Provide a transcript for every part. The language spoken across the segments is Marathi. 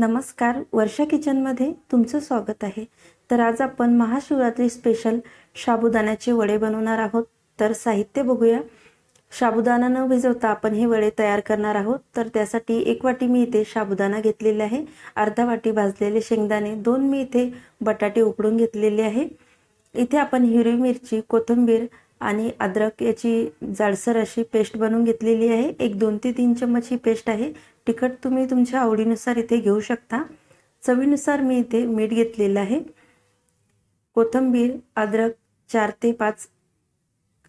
नमस्कार वर्षा किचनमध्ये तुमचं स्वागत आहे. तर आज आपण महाशिवरात्री स्पेशल साबुदाण्याचे वडे बनवणार आहोत. तर साहित्य बघूया. साबुदाणा न भिजवता आपण हे वडे तयार करणार आहोत. तर त्यासाठी एक वाटी मी इथे साबुदाणा घेतलेला आहे. अर्धा वाटी भाजलेले शेंगदाणे दोन मी इथे बटाटे उकडून घेतलेले आहे. इथे आपण हिरवी मिरची कोथिंबीर आणि अद्रक याची जाडसर अशी पेस्ट बनवून घेतलेली आहे. एक दोन ते तीन चम्मच ही पेस्ट आहे. तिखट तुम्ही तुमच्या आवडीनुसार इथे घेऊ शकता. चवीनुसार मी इथे मीठ घेतलेलं आहे. कोथिंबीर अद्रक चार ते पाच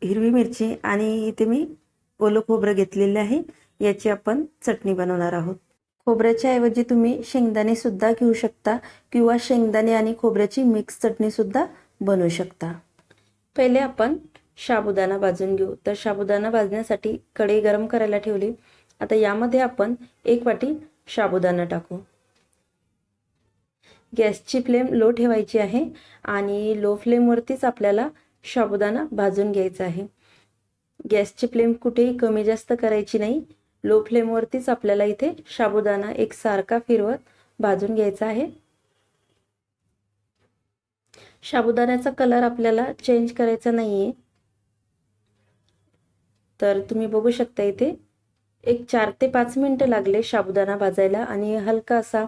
हिरवी मिरची आणि इथे मी ओलं खोबरं घेतलेलं आहे. याची आपण चटणी बनवणार आहोत. खोबऱ्याच्या ऐवजी तुम्ही शेंगदाणे सुद्धा घेऊ शकता किंवा शेंगदाणे आणि खोबऱ्याची मिक्स चटणी सुद्धा बनवू शकता. पहिले आपण साबुदाणा भाजून घेऊ. तर साबुदाणा भाजण्यासाठी कढई गरम करायला ठेवली. आता यामध्ये आपण एक वाटी साबुदाणा टाकू. गॅसची फ्लेम लो ठेवायची आहे आणि लो फ्लेमवरतीच आपल्याला साबुदाणा भाजून घ्यायचा आहे. गॅसची फ्लेम कुठेही कमी जास्त करायची नाही. लो फ्लेमवरतीच आपल्याला इथे साबुदाणा एक सारखा फिरवत भाजून घ्यायचा आहे. साबुदाण्याचा कलर आपल्याला चेंज करायचा नाही आहे तर तुम्ही बघू शकता इथे एक चार ते पाच मिनटं लागले साबुदाणा भाजायला आणि हलका असा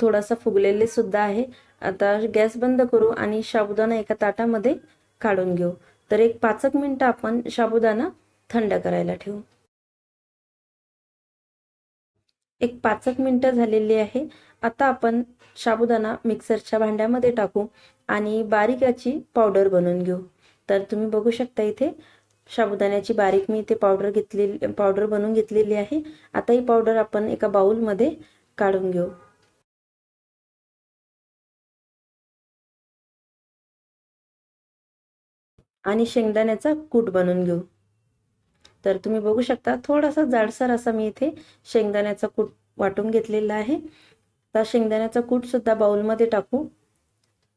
थोडासा फुगलेले सुद्धा आहे. आता गॅस बंद करू आणि साबुदाणा एका ताटामध्ये काढून घेऊ. तर एक पाच एक मिनटं आपण साबुदाणा थंड करायला ठेवू. एक पाच एक मिनटं झालेली आहे. आता आपण साबुदाणा मिक्सरच्या भांड्यामध्ये टाकू आणि बारीक याची पावडर बनवून घेऊ. तर तुम्ही बघू शकता इथे साबुदाण्याची बारीक मी ते पावडर घेतलेली पावडर बनवून घेतलेली आहे. आता ही पावडर आपण एका बाउलमध्ये काढून घेऊ. आणि शेंगदाण्याचा कूट बनवून घेऊ. तर तुम्ही बघू शकता थोडासा जाडसर असा मी इथे शेंगदाण्याचा कूट वाटून घेतलेला आहे. तर शेंगदाण्याचा कूट सुद्धा बाउलमध्ये टाकू.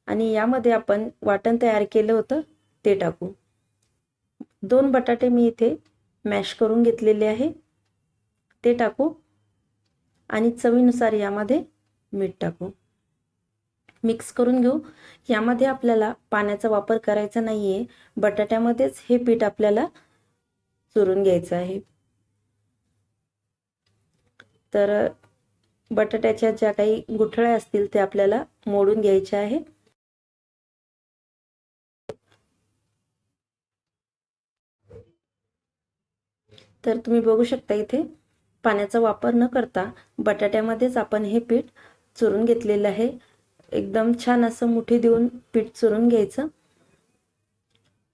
आणि यामध्ये आपण वाटण तयार केलं होतं ते टाकू. दोन बटाटे मी इथे मॅश करून घेतलेले आहे. ते टाकू आणि चवीनुसार यामध्ये मीठ टाकू. मिक्स करून घेऊ. यामध्ये आपल्याला पाण्याचा वापर करायचा नाही आहे बटाट्यामध्येच हे पीठ आपल्याला चुरून घ्यायचं आहे. तर बटाट्याच्या ज्या काही गुठळ्या असतील ते आपल्याला मोडून घ्यायच्या आहे. तर तुम्ही बघू शकता इथे पाण्याचा वापर न करता बटाट्यामध्येच आपण हे पीठ चुरून घेतलेलं आहे. एकदम छान असं मुठी देऊन पीठ चुरून घ्यायचं.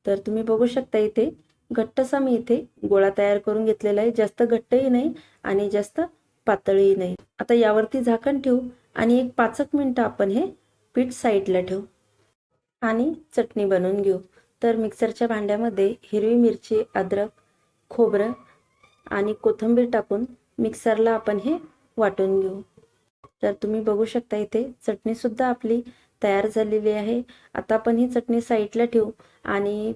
तर तुम्ही बघू शकता इथे घट्टसा मी इथे गोळा तयार करून घेतलेला आहे. जास्त घट्टही नाही आणि जास्त पातळही नाही. आता यावरती झाकण ठेवू आणि एक पाचक मिनटं आपण हे पीठ साईडला ठेवू आणि चटणी बनवून घेऊ. तर मिक्सरच्या भांड्यामध्ये हिरवी मिरची अद्रक खोबरं आणि कोथिंबीर टाकून मिक्सरला आपण हे वाटून घेऊ. तर तुम्ही बघू शकता इथे चटणीसुद्धा आपली तयार झालेली आहे. आता आपण ही चटणी साईडला ठेवू आणि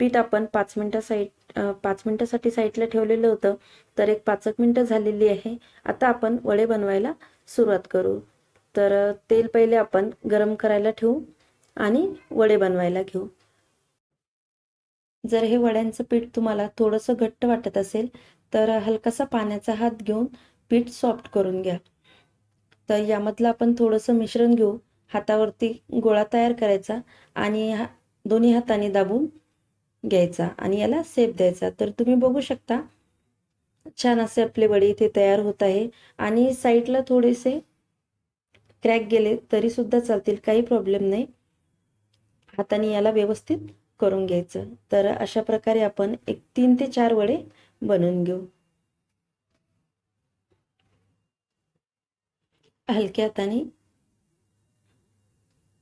पीठ आपण पाच मिनटं साईड पाच मिनटासाठी साईडला ठेवलेलं होतं तर एक पाचक मिनटं झालेली आहे. आता आपण वडे बनवायला सुरुवात करू. तर तेल पहिले आपण गरम करायला ठेवू आणि वडे बनवायला घेऊ. जर हे वड्यांचं पीठ तुम्हाला थोडंसं घट्ट वाटत असेल तर हलकासा पाण्याचा हात घेऊन पीठ सॉफ्ट करून घ्या. तर यामधलं आपण थोडंसं मिश्रण घेऊ. हातावरती गोळा तयार करायचा आणि हा दोन्ही हाताने दाबून घ्यायचा आणि याला सेप द्यायचा. तर तुम्ही बघू शकता छान असे आपले वडे इथे तयार होत आहे आणि साईडला थोडेसे क्रॅक गेले तरी सुद्धा चालतील काही प्रॉब्लेम नाही. हाताने याला व्यवस्थित करून घ्यायचं. तर अशा प्रकारे आपण एक तीन ते चार वडे बनवून घेऊ. हलक्या हाताने.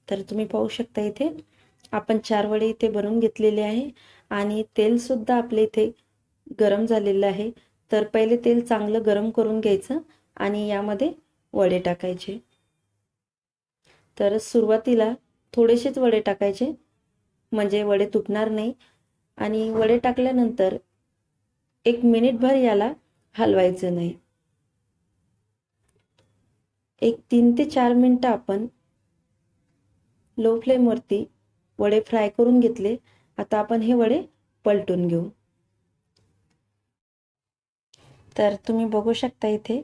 तर तुम्ही पाहू शकता इथे आपण चार वडे इथे बनवून घेतलेले आहे आणि तेल सुद्धा आपले इथे गरम झालेलं आहे. तर पहिले तेल चांगलं गरम करून घ्यायचं आणि यामध्ये वडे टाकायचे. तर सुरुवातीला थोडेसेच वडे टाकायचे. म्हणजे वडे तुटणार नाही. आणि वडे टाकल्यानंतर एक मिनिटभर याला हलवायचं नाही. एक तीन ते चार मिनटं आपण लो फ्लेमवरती वडे फ्राय करून घेतले. आता आपण हे वडे पलटून घेऊ. तर तुम्ही बघू शकता इथे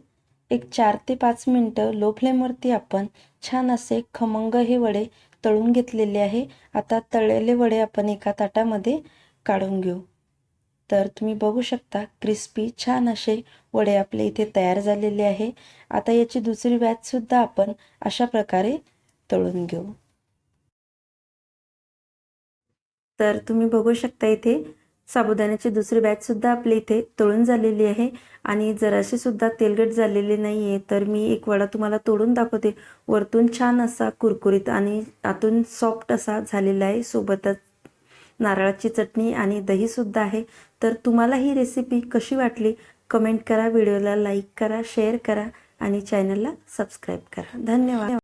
एक चार ते पाच मिनटं लो फ्लेमवरती आपण छान असे खमंग हे वडे तळून घेतलेले आहे. आता तळलेले वडे आपण एका ताटामध्ये काढून घेऊ. तर तुम्ही बघू शकता क्रिस्पी छान असे वडे आपले इथे तयार झालेले आहे. आता याची दुसरी बॅचसुद्धा आपण अशा प्रकारे तळून घेऊ. तर तुम्ही बघू शकता इथे साबुदाण्याची दुसरी बॅचसुद्धा आपली इथे तळून झालेली आहे. आणि जराशी सुद्धा तेलगट झालेली नाही आहे तर मी एक वडा तुम्हाला तोडून दाखवते. वरतून छान असा कुरकुरीत आणि आतून सॉफ्ट असा झालेला आहे. सोबतच नारळाची चटणी आणि दहीसुद्धा आहे. तर तुम्हाला ही रेसिपी कशी वाटली? कमेंट करा व्हिडिओला लाईक करा शेअर करा आणि चॅनलला सबस्क्राईब करा. धन्यवाद.